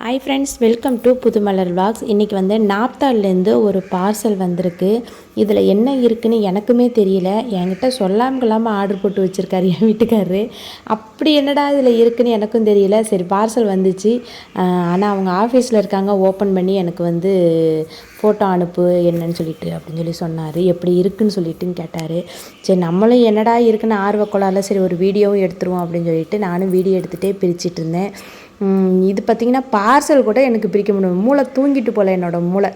Hi friends welcome to Pudhumalar vlogs இன்றைக்கி வந்து நாப்தால்லேருந்து ஒரு பார்சல் வந்திருக்கு. இதில் என்ன இருக்குன்னு எனக்குமே தெரியல. என்கிட்ட சொல்லாமல் கொள்ளாமல் ஆர்டர் போட்டு வச்சுருக்காரு என் வீட்டுக்காரரு. அப்படி என்னடா இதில் இருக்குன்னு எனக்கும் தெரியல. சரி பார்சல் வந்துச்சு. ஆனால் அவங்க ஆஃபீஸில் இருக்காங்க. ஓப்பன் பண்ணி எனக்கு வந்து ஃபோட்டோ அனுப்பு என்னன்னு சொல்லிட்டு அப்படின்னு சொல்லி சொன்னார். எப்படி இருக்குன்னு சொல்லிட்டுன்னு கேட்டார். சரி நம்மளும் என்னடா இருக்குன்னு ஆர்வக்கொள்ளால சரி ஒரு வீடியோவும் எடுத்துருவோம் அப்படின்னு சொல்லிட்டு நானும் வீடியோ எடுத்துகிட்டே பிரிச்சிட்டு இருந்தேன். இது பார்த்திங்கன்னா பார்சல் கூட எனக்கு பிரிக்க முடியும். மூளை தூங்கிட்டு போல என்னோட மூளை.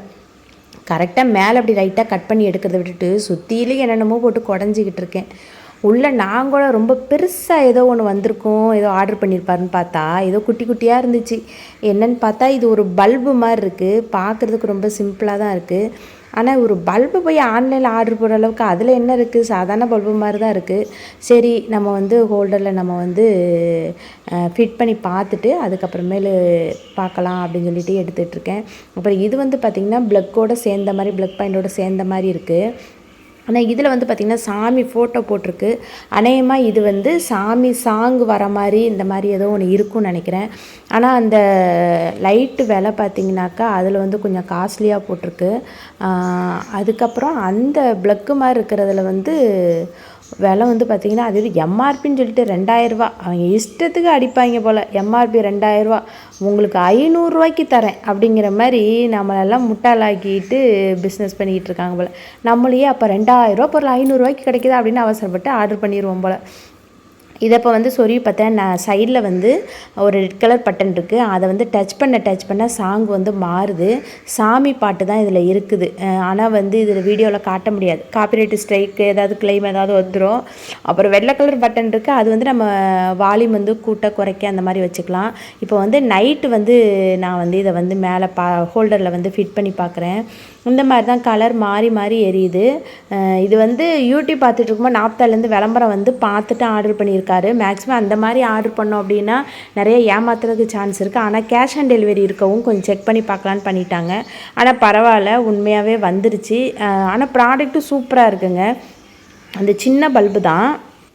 கரெக்டாக மேலே அப்படி லைட்டாக கட் பண்ணி எடுக்கிறத விட்டுட்டு சுற்றிலையும் என்னென்னமோ போட்டு குடஞ்சிக்கிட்டு இருக்கேன். உள்ளே நான் கூட ரொம்ப பெருசாக ஏதோ ஒன்று வந்திருக்கும் ஏதோ ஆர்டர் பண்ணியிருப்பாருன்னு பார்த்தா ஏதோ குட்டி குட்டியாக இருந்துச்சு. என்னன்னு பார்த்தா இது ஒரு பல்பு மாதிரி இருக்குது பார்க்குறதுக்கு ரொம்ப சிம்பிளாக தான் இருக்குது ஆனால் ஒரு பல்பு போய் ஆன்லைனில் ஆர்டர் போடுற அளவுக்கு அதில் என்ன இருக்குது சாதாரண பல்பு மாதிரி தான் இருக்குது சரி நம்ம வந்து ஹோல்டரில் நம்ம வந்து ஃபிட் பண்ணி பார்த்துட்டு அதுக்கப்புறமேலு பார்க்கலாம் அப்படின்னு சொல்லிட்டு எடுத்துகிட்ருக்கேன் அப்புறம் இது வந்து பார்த்திங்கன்னா ப்ளக்கோடு சேர்ந்த மாதிரி ப்ளக் பாயிண்டோட சேர்ந்த மாதிரி இருக்குது ஆனால் இதில் வந்து பார்த்திங்கன்னா சாமி ஃபோட்டோ போட்டிருக்கு. அநேகமாக இது வந்து சாமி சாங் வர மாதிரி இந்த மாதிரி ஏதோ ஒன்று இருக்கும்னு நினைக்கிறேன். ஆனால் அந்த லைட்டு விலை பார்த்திங்கனாக்கா அதில் வந்து கொஞ்சம் காஸ்ட்லியாக போட்டிருக்கு. அதுக்கப்புறம் அந்த ப்ளக்கு மாதிரி இருக்கிறதுல வந்து விலை வந்து பார்த்திங்கன்னா அது எம்ஆர்பின்னு சொல்லிட்டு ரெண்டாயிரரூவா அவங்க இஷ்டத்துக்கு அடிப்பாங்க போல். எம்ஆர்பி ரெண்டாயிரரூவா உங்களுக்கு ஐநூறுரூவாய்க்கு தரேன் அப்படிங்கிற மாதிரி நம்மளெல்லாம் முட்டாளாக்கிட்டு பிஸ்னஸ் பண்ணிக்கிட்டு இருக்காங்க போல். நம்மளையே அப்போ ரெண்டாயிரரூவா பொருள் ஐநூறுரூவாய்க்கு கிடைக்குதா அப்படின்னு அவசரப்பட்டு ஆர்டர் பண்ணிடுவோம் போல். இதை இப்போ வந்து சொருவி பார்த்தேன் நான் சைடில் வந்து ஒரு ரெட் கலர் பட்டன் இருக்குது அதை வந்து டச் பண்ண டச் பண்ண சாங் வந்து மாறுது. சாமி பாட்டு தான் இதில் இருக்குது. ஆனால் வந்து இதில் வீடியோவில் காட்ட முடியாது. காப்பிரைட் ஸ்ட்ரைக்கு ஏதாவது கிளைம் ஏதாவது வந்துடும் அப்புறம் வெள்ளை கலர் பட்டன் இருக்குது அது வந்து நம்ம வால்யூம் வந்து கூட்ட குறைக்க அந்த மாதிரி வச்சுக்கலாம். இப்போ வந்து நைட்டு வந்து நான் வந்து இதை வந்து மேலே பா ஹோல்டரில் வந்து ஃபிட் பண்ணி பார்க்குறேன் இந்த மாதிரி தான் கலர் மாறி மாறி எரியுது. இது வந்து யூடியூப் பார்த்துட்டு இருக்கும்போது நாப்தாலேருந்து விளம்பரம் வந்து பார்த்துட்டு ஆர்டர் பண்ணியிருக்கேன் பண்ணியிருக்காரு. மேக்ஸிமம் அந்த மாதிரி ஆர்டர் பண்ணோம் அப்படின்னா நிறைய ஏமாத்துறதுக்கு சான்ஸ் இருக்குது ஆனால் கேஷ் ஆன் டெலிவரி இருக்கவும் கொஞ்சம் செக் பண்ணி பார்க்கலான்னு பண்ணிட்டாங்க. ஆனால் பரவாயில்ல உண்மையாகவே வந்துருச்சு. ஆனால் ப்ராடக்ட்டும் சூப்பராக இருக்குங்க. அந்த சின்ன பல்பு தான்.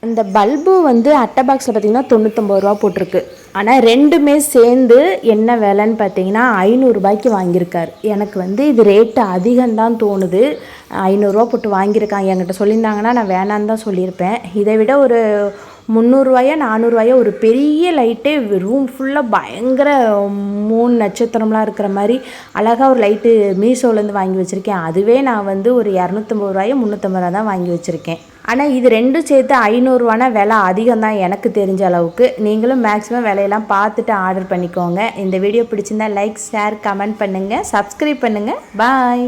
அந்த பல்பு வந்து அட்டை பாக்ஸில் பார்த்தீங்கன்னா தொண்ணூத்தொம்பது ரூபா போட்டிருக்கு. ஆனால் ரெண்டுமே சேர்ந்து என்ன விலைன்னு பார்த்தீங்கன்னா ஐநூறுரூபாய்க்கு வாங்கியிருக்கார். எனக்கு வந்து இது ரேட்டு அதிகம்தான் தோணுது. ஐநூறுரூவா போட்டு வாங்கியிருக்காங்க என்கிட்ட சொல்லியிருந்தாங்கன்னா நான் வேணான்னு தான் சொல்லியிருப்பேன். இதை விட ஒரு முந்நூறுரூவாயா நானூறுரூவாயா ஒரு பெரிய லைட்டே ரூம் ஃபுல்லாக பயங்கர மூணு நட்சத்திரம்லாம் இருக்கிற மாதிரி அழகாக ஒரு லைட்டு மீஷோலேருந்து வாங்கி வச்சுருக்கேன். அதுவே நான் வந்து ஒரு இரநூத்தம்பது ரூபாயோ முந்நூற்றம்பது ரூபா தான் வாங்கி வச்சுருக்கேன். ஆனால் இது ரெண்டும் சேர்த்து ஐநூறுரூவானா விலை அதிகம் தான் எனக்கு தெரிஞ்ச அளவுக்கு. நீங்களும் மேக்ஸிமம் விலையெல்லாம் பார்த்துட்டு ஆர்டர் பண்ணிக்கோங்க. இந்த வீடியோ பிடிச்சிருந்தா லைக் ஷேர் கமெண்ட் பண்ணுங்கள் சப்ஸ்கிரைப் பண்ணுங்கள் பாய்